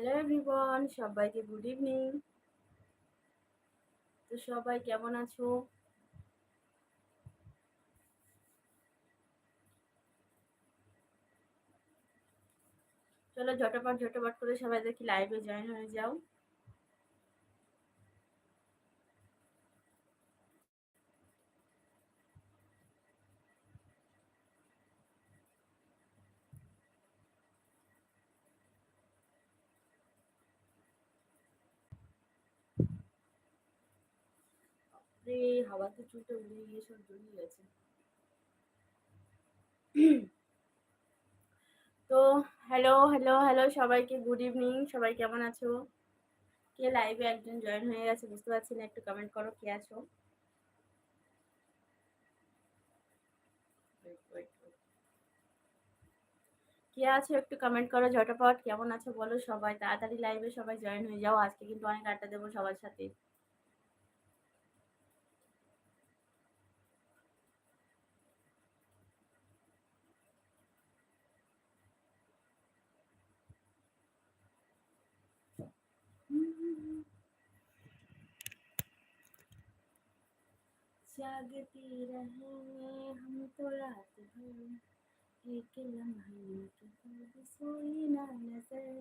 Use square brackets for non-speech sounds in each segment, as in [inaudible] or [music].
Hello everyone সবাইকে good evening তো সবাই কেমন আছো? চলো ঝটপট ঝটপট করে সবাই দেখি লাইভে জয়েন হয়ে যাও। রে হাওয়াতে চুলটা উড়ে গিয়ে সব জড়িয়ে গেছে। তো হ্যালো হ্যালো হ্যালো সবাইকে গুড ইভিনিং সবাই কেমন আছো? কে লাইভে একজন জয়েন হয়ে গেছে বুঝতে পারছি না, একটু কমেন্ট করো কে আছো? কে আছো? একটু কমেন্ট করো, ঝটপট, কেমন আছো বলো সবাই, তাড়াতাড়ি লাইভে সবাই জয়েন হয়ে যাও, আজকে কিন্তু অনেক আড্ডা দেবো সবার সাথে। जागती रहे हम तो रात भर। एक लम्हा सोई ना नज़र।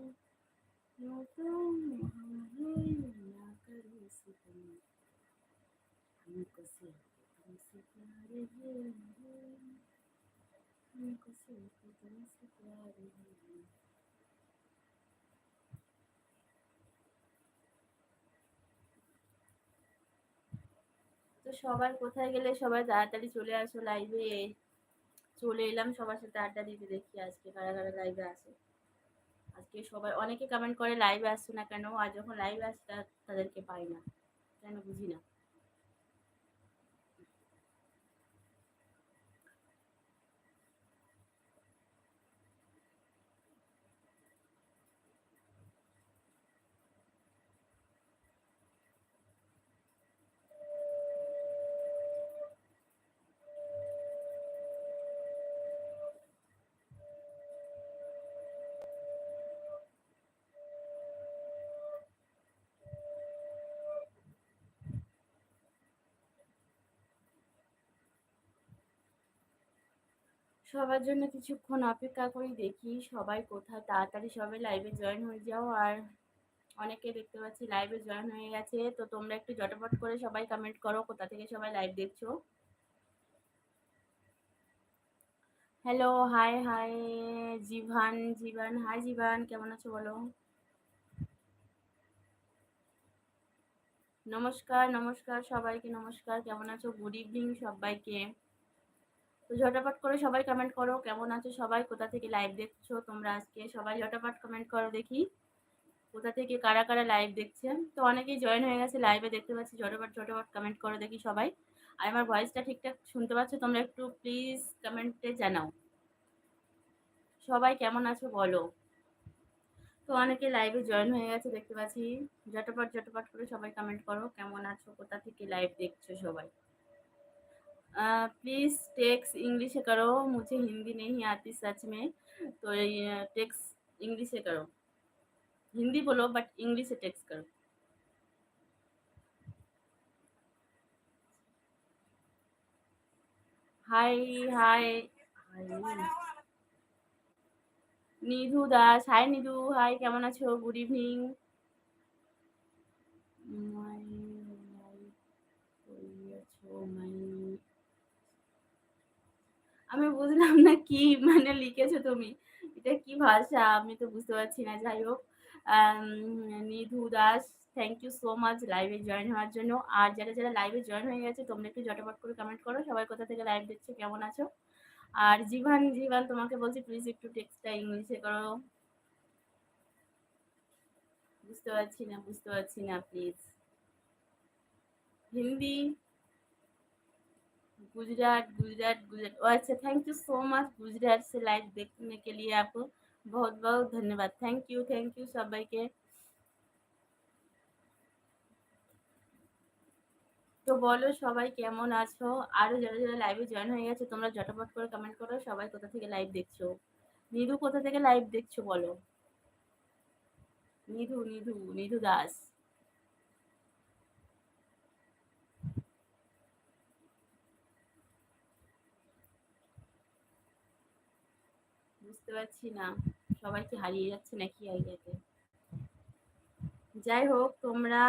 তো সবাই কোথায় গেলে সবাই তাড়াতাড়ি চলে আসো লাইভে চলে এলাম সবার সাথে আড্ডা দিতে দেখি আজকে কারা কারা লাইভে আসে আজকে সবাই, অনেকে কমেন্ট করে লাইভে আসছে না কেন? আর যখন লাইভে আসে তাদেরকে পাই না। কেন বুঝি না। সবার জন্য কিছুক্ষণ অপেক্ষা করি, দেখি সবাই কোথায়। তাড়াতাড়ি সবাই লাইভে জয়েন হয়ে যাও। আর অনেকে দেখতে পাচ্ছি লাইভে জয়েন হয়ে গেছে। তো তোমরা একটু জটপট করে সবাই কমেন্ট করো, কোথা থেকে সবাই লাইভ দেখছ? Hello hi hi Jeevan Jeevan hi Jeevan, কেমন আছো বলো? নমস্কার নমস্কার, সবাইকে নমস্কার, কেমন আছো? গুড ইভিনিং সবাইকে। তো ঝটাপট করে সবাই কমেন্ট করো, কেমন আছো সবাই? কোথা থেকে লাইভ দেখছ তোমরা আজকে? সবাই ঝটাপট কমেন্ট করো দেখি। কোথা থেকে কারা কারা লাইভ দেখছে? তো অনেকেই জয়েন হয়ে গেছে লাইভে দেখতে পাচ্ছি, ঝটপট ঝটপট কমেন্ট করো দেখি সবাই। আর আমার ভয়েসটা ঠিকঠাক শুনতে পাচ্ছ? তোমরা একটু প্লিজ কমেন্টে জানাও। সবাই কেমন আছো বলো। তো অনেকে লাইভে জয়েন হয়ে গেছে, দেখতে পাচ্ছি। ঝটপট ঝটপট করে সবাই কমেন্ট করো, কেমন আছো? কোথা থেকে লাইভ দেখছ সবাই? प्लीज़ टेक्स इंग्लिश करो मुझे हिंदी नहीं आती सच में तो टेक्स इंग्लिश से करो हिंदी बोलो बट इंग्लिश से टेक्स करो hi hi Nidhu Das hi Nidhu hi কেমন আছো গুড ইভিনিং আমি বুঝলাম না কি মানে লিখেছো তুমি। এটা কি ভাষা? আমি তো বুঝতে পারছি না। যাই হোক Nidhu Das thank you so much লাইভে জয়েন হওয়ার জন্য। আর যারা যারা লাইভে জয়েন হয়ে গেছে, তোমরা একটু জটপট করে কমেন্ট করো। সবাই কোথা থেকে লাইভ দেখছ, কেমন আছো? আর জীবান জীবান তোমাকে বলছি প্লিজ একটু টেক্সটটা ইংলিশে করো। বুঝতে পারছি না, বুঝতে পারছি না প্লিজ হিন্দি गुजरात गुजरात गुजरात अच्छा thank you so much Gujarat से लाइव देखने के लिए आपको बहुत बहुत धन्यवाद थैंक यू थैंक यू সবাইকে তো বলো সবাই কেমন আছো আরো যারা যারা লাইভে জয়েন হয়ে গেছে তোমরা ঝটপট করে কমেন্ট করো সবাই কোথা থেকে লাইভ দেখছো নিদু কোথা থেকে লাইভ দেখছো বলো নিধু নিধু নিধু দাস বুঝতে পারছি না। সবাই কি হারিয়ে যাচ্ছে নাকি আইডিয়াতে যাই হোক, তোমরা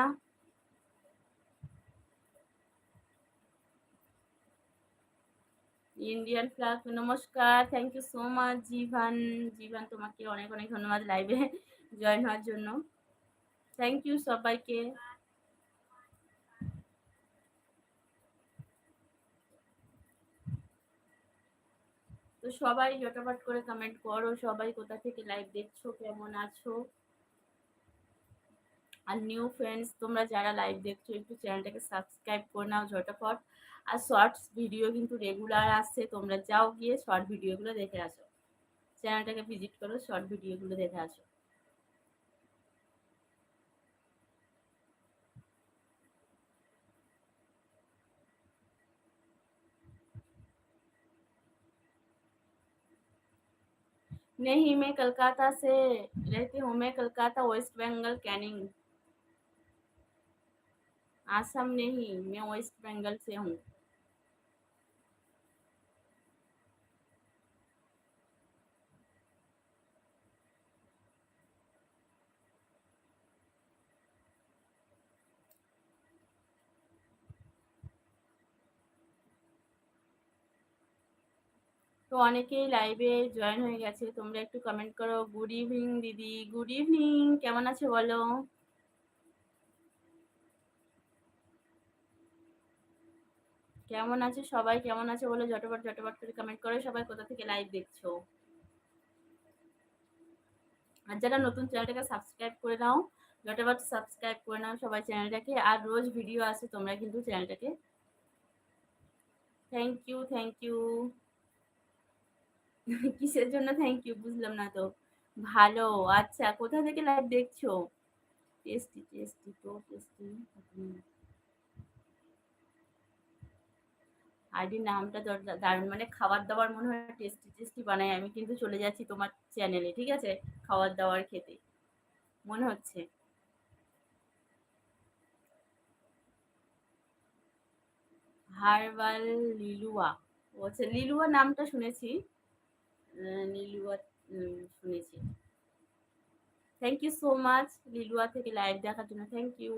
ইন্ডিয়ান ফ্ল্যাগ নমস্কার thank you so much Jivan. Jivan, তোমাকে অনেক অনেক ধন্যবাদ লাইভে জয়েন হওয়ার জন্য। থ্যাংক ইউ সবাইকে। তো সবাই জটাপট করে কমেন্ট করো, সবাই কোথা থেকে লাইভ দেখছ, কেমন আছো? আর নিউ ফ্রেন্ডস তোমরা যারা লাইভ দেখছ, একটু চ্যানেলটাকে সাবস্ক্রাইব করে নাও ঝটাফট। আর শর্টস ভিডিও কিন্তু রেগুলার আসছে, তোমরা যাও গিয়ে শর্ট ভিডিওগুলো দেখে আসো। চ্যানেলটাকে ভিজিট করো শর্ট ভিডিওগুলো দেখে আসো। नहीं, मैं कलकाता से रहती हूँ। मैं कलकाता वेस्ट बंगाल कैनिंग। आसम नहीं, मैं वेस्ट बंगाल से हूँ। তো অনেকেই লাইভে জয়েন হয়ে গেছে। তোমরা একটু কমেন্ট করো গুড ইভিনিং দিদি। গুড ইভিনিং কেমন আছে বলো? কেমন আছে সবাই? কেমন আছে বলো? ঝটপট ঝটপট করে কমেন্ট করো। সবাই কোথা থেকে লাইভ দেখছ? আর যারা নতুন, চ্যানেলটাকে সাবস্ক্রাইব করে নাও। ঝটপট সাবস্ক্রাইব করে নাও সবাই চ্যানেলটাকে। আর রোজ ভিডিও আসে, তোমরা কিন্তু চ্যানেলটাকে। থ্যাংক ইউ থ্যাংক ইউ [laughs] কিসের জন্য থ্যাংক ইউ বুঝলাম না তো। ভালো আচ্ছা কোথা থেকে লাইভ দেখছ? টেস্টি টেস্টি তো টেস্টি আইডির নামটা দারুণ মানে খাবার দাবার মনে হয় টেস্টি টেস্টি বানাই আমি কিন্তু চলে যাচ্ছি তোমার চ্যানেলে ঠিক আছে? খাবার দাবার খেতে, মনে হচ্ছে। হারবাল লিলুয়া, ও আচ্ছা লিলুয়া নামটা শুনেছি। লিলুয়া শুনেছি। Thank you so much Liluah থেকে লাইভ দেখার জন্য। থ্যাংক ইউ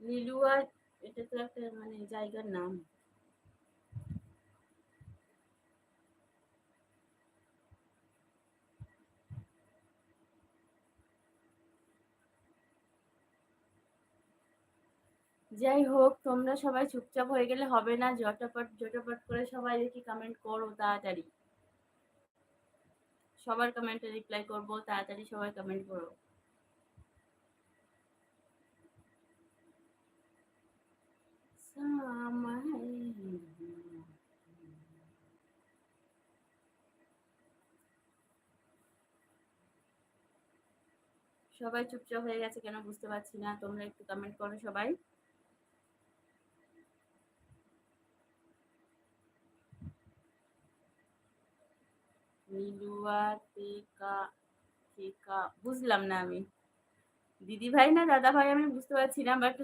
লিলুয়া এটা তো একটা মানে জায়গার নাম। যাই হোক, তোমরা সবাই চুপচাপ হয়ে গেলে হবে না। জটাপট জটাপট করে সবাই দেখি কমেন্ট করো তাড়াতাড়ি। সবার কমেন্টে রিপ্লাই করব, তাড়াতাড়ি সবাই কমেন্ট করো। সবাই চুপচাপ হয়ে গেছে কেন বুঝতে পারছি না। তোমরা একটু কমেন্ট করো সবাই। বুঝলাম না আমি। দিদি ভাই না দাদা ভাই আমি বুঝতে পারছি না বাট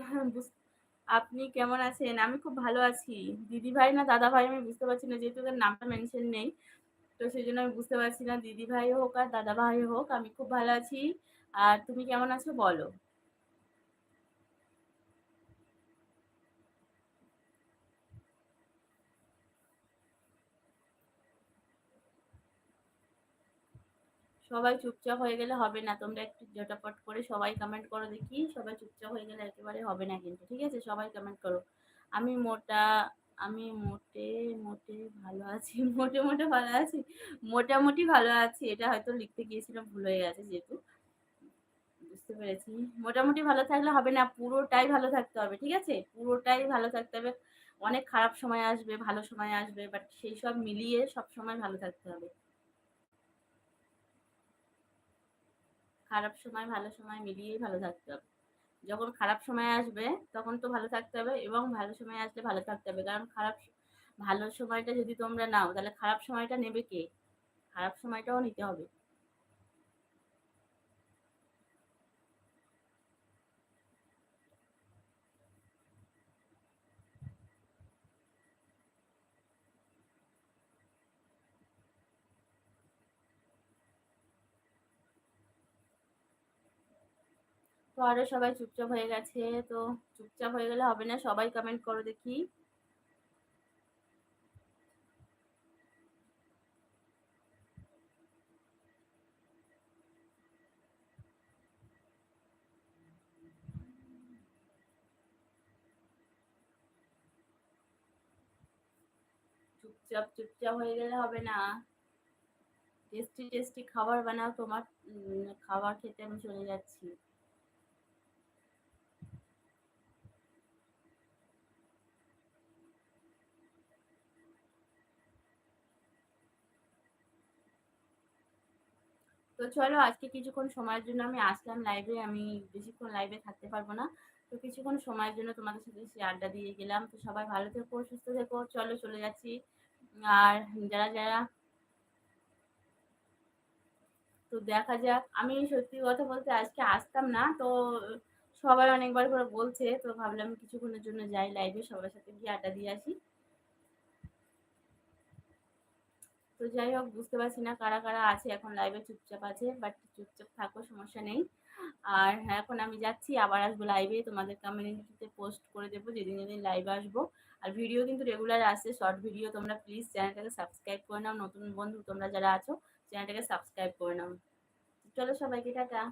আপনি কেমন আছেন? আমি খুব ভালো আছি। দিদি ভাই না দাদা ভাই আমি বুঝতে পারছি না, যেহেতু তার নামটা মেনশন নেই, তো সেই জন্য আমি বুঝতে পারছি না দিদি ভাই হোক আর দাদা ভাই হোক, আমি খুব ভালো আছি। আর তুমি কেমন আছো বলো? সবাই চুপচাপ হয়ে গেলে হবে না। তোমরা একটু জটাপট করে সবাই কমেন্ট করো দেখি, সবাই চুপচাপ হয়ে গেলে একেবারে হবে না কিন্তু, ঠিক আছে? সবাই কমেন্ট করো। আমি মোটা, আমি মোটে মোটে ভালো আছি, [laughs] মোটে মোটে ভালো আছি, মোটামুটি ভালো আছি। এটা হয়তো লিখতে গিয়েছিলাম, ভুল হয়ে গেছে যেহেতু। বুঝতে পেরেছি। মোটামুটি ভালো থাকলে হবে না, পুরোটাই ভালো থাকতে হবে, ঠিক আছে? পুরোটাই ভালো থাকতে হবে। অনেক খারাপ সময় আসবে, ভালো সময় আসবে বাট সেই সব মিলিয়ে সব সময় ভালো থাকতে হবে। খারাপ সময় ভালো সময় মিলিয়েই ভালো থাকতে হবে। যখন খারাপ সময় আসবে, তখন তো ভালো থাকতে হবে এবং ভালো সময় আসলে ভালো থাকতে হবে। কারণ খারাপ ভালো সময়টা যদি তোমরা নাও, তাহলে খারাপ সময়টা নেবে কে? খারাপ সময়টাও নিতে হবে। তো আরও সবাই চুপচাপ হয়ে গেছে, তো চুপচাপ হয়ে গেলে হবে না, সবাই কমেন্ট করো দেখি। চুপচাপ চুপচাপ হয়ে গেলে হবে না। টেস্টি টেস্টি খাবার বানাও তোমার খাবার খেতে আমি চলে যাচ্ছি। তো চলো আজকে কিছুক্ষণ সময়ের জন্য আমি আসলাম লাইভে আমি বেশিক্ষণ লাইভে থাকতে পারব না। তো কিছুক্ষণ সময়ের জন্য তোমাদের সাথে সে আড্ডা দিয়ে গেলাম। তো সবাই ভালো থেকো, সুস্থ থেকো, চলো চলে যাচ্ছি। আর যারা যারা তো দেখা যাক, আমি সত্যি কথা বলতে আজকে আসতাম না, তো সবাই অনেকবার করে বলছে, তো ভাবলাম কিছুক্ষণের জন্য যাই লাইভে সবার সাথে গিয়ে আড্ডা দিয়ে আসি। তো যাই হোক, বুঝতে পারছি না কারা কারা আছে এখন লাইভে চুপচাপ আছে বাট চুপচাপ থাকো, সমস্যা নেই। আর হ্যাঁ এখন আমি যাচ্ছি, আবার আসব লাইভে তোমাদের কমিউনিটিতে পোস্ট করে দেবো, যেদিন যেদিন লাইভে আসব। আর ভিডিও কিন্তু রেগুলার আসে শর্ট ভিডিও তোমরা প্লিজ চ্যানেলটাকে সাবস্ক্রাইব করে নাও। নতুন বন্ধু তোমরা যারা আছো চ্যানেলটাকে সাবস্ক্রাইব করে নাও। চলো সবাইকে, টাটা।